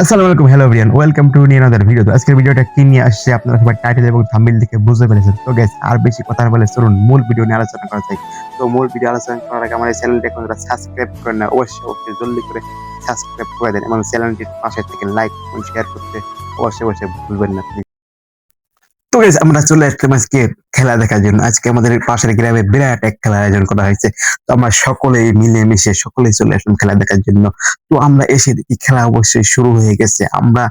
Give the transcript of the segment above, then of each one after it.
আসসালামু আলাইকুম hello Viyan welcome to নিয়ে আনাদার ভিডিও তো আজকের ভিডিওটা কি নিয়ে আসছে আপনারা সবাই টাইটেল এবং থাম্বিল দেখে বুঝতে পেরেছেন। তো গাইস আর বেশি কথা বলে চলুন, মূল ভিডিও নিয়ে আলোচনা করা যায় তো মূল ভিডিও আলোচনা করার আগে আমার এই এখন সাবস্ক্রাইব করেন না, অবশ্যই অবশ্যই জলদি করে সাবস্ক্রাইব করে দেন এবং চ্যানেলটির পাশে থেকে লাইক এবং শেয়ার করতে অবশ্যই অবশ্যই ভুলবেন না। তো গাইস আমরা চলে আসলাম আজকে খেলা দেখার জন্য। আজকে আমাদের পাশের গ্রামে বিরাট এক আয়োজন করা হয়েছে। তো আমরা সকলেই মিলে মিশে সকলেই চলে আসলাম খেলা দেখার জন্য। তো আমরা এসে দেখি খেলা অবশ্যই শুরু হয়ে গেছে। আমরা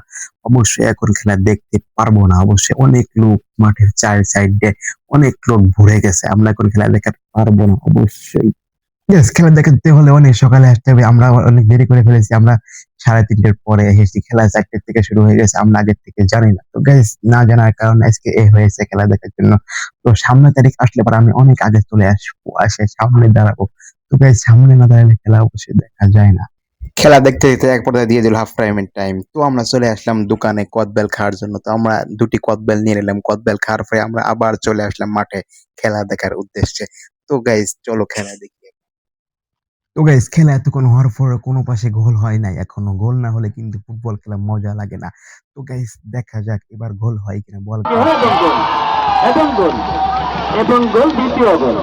অবশ্যই এখন খেলা দেখতে পারব না। অবশ্যই অনেক লোক মাঠের চার সাইডে অনেক লোক ভরে গেছে। আমরা এখন খেলা দেখাতে পারব না, অবশ্যই। খেলা দেখাতে হলে অনেক সকালে আসতে হবে। আমরা অনেক দেরি করে ফেলেছি। আমরা সাড়ে তিনটের পরে এসেছি খেলা চারটের থেকে শুরু হয়ে গেছে, আমরা আগের থেকে জানি না। তো গাইস না জানার কারণে আজকে এ হয়েছে খেলা দেখার জন্য। তো সামনে তারিখ আসলে পরে আমি অনেক আগে চলে আসব, আসে সামনে দাঁড়াবো। তো গাইস সামনে না দাঁড়ালে খেলা অবশ্যই দেখা যায় না। খেলা দেখতে দেখতে এক পর্যায়ে দিয়ে দিল হাফ টাইমের টাইম তো আমরা চলে আসলাম দোকানে কদবেল খাওয়ার জন্য। তো আমরা দুটি কদবেল নিয়ে নিলাম। কদবেল খাওয়ার পরে আমরা আবার চলে আসলাম মাঠে খেলা দেখার উদ্দেশ্যে। তো গাইজ চলো খেলা দেখি। তো গাইস খেলা এতক্ষণ হওয়ার পর কোনো পাশে গোল হয় নাই। এখনও গোল না হলে কিন্তু ফুটবল খেলা মজা লাগে না। তো গাইস দেখা যাক এবার গোল হয় কিনা, বল। এবং গোল এবং গোল দ্বিতীয় গোল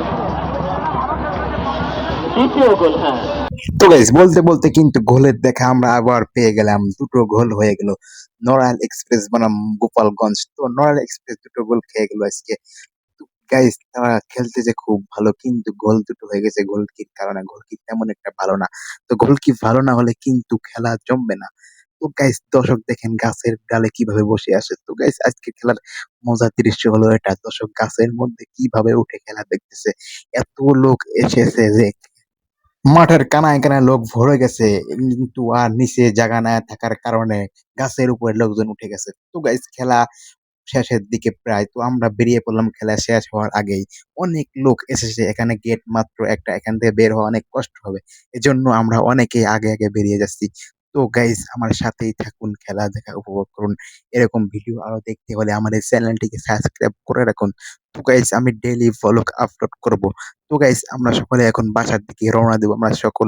দ্বিতীয় গোল হ্যাঁ তো গাইস বলতে বলতে কিন্তু গোলের দেখা আমরা আবার পেয়ে গেলাম। দুটো গোল হয়ে গেল। নড়াইল এক্সপ্রেস বনাম গোপালগঞ্জ। তো নড়াইল এক্সপ্রেস দুটো গোল খেয়ে গেল আজকে। গাইজ তারা খেলতে যে খুব ভালো, কিন্তু গোল দুটো হয়ে গেছে। গোলকির কারণে গোলকি তেমন একটা ভালো না। তো গোলকি ভালো না হলে কিন্তু খেলা জমবে না। তো গাইস দর্শক দেখেন গাছের ডালে কীভাবে বসে আসে তো গাইস আজকে খেলার মজার দৃশ্য হলো এটা। দর্শক, গাছের মধ্যে কীভাবে উঠে খেলা দেখতেছে। এত লোক এসেছে যে মাঠের কানায় কানায় লোক ভরে গেছে। কিন্তু আর নিচে জায়গা না থাকার কারণে গাছের উপরে লোকজন উঠে গেছে। তো গাইস খেলা শেষের দিকে প্রায় তো আমরা বেরিয়ে পড়লাম খেলা শেষ হওয়ার আগেই। অনেক লোক এসেছে এখানে গেট মাত্র একটা, এখান থেকে বের হওয়া অনেক কষ্ট হবে। এজন্য আমরা অনেকেই আগে আগে বেরিয়ে যাচ্ছি। তো গাইস আমার সাথেই থাকুন, খেলা দেখা উপভোগ করুন। এরকম ভিডিও আরও দেখতে হলে আমার এই চ্যানেলটিকে সাবস্ক্রাইব করে রাখুন। তো গাইস আমি ডেইলি ভ্লগ আপলোড করব। তো গাইস আমরা সকলে এখন বাসার দিকে রওনা দেবো। আমরা সকল,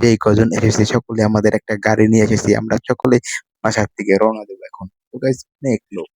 যেই কজন এসেছি, সকলে আমাদের একটা গাড়ি নিয়ে এসেছি। আমরা সকলে বাসার দিকে রওনা দেবো এখন। তো গাইস অনেক লোক।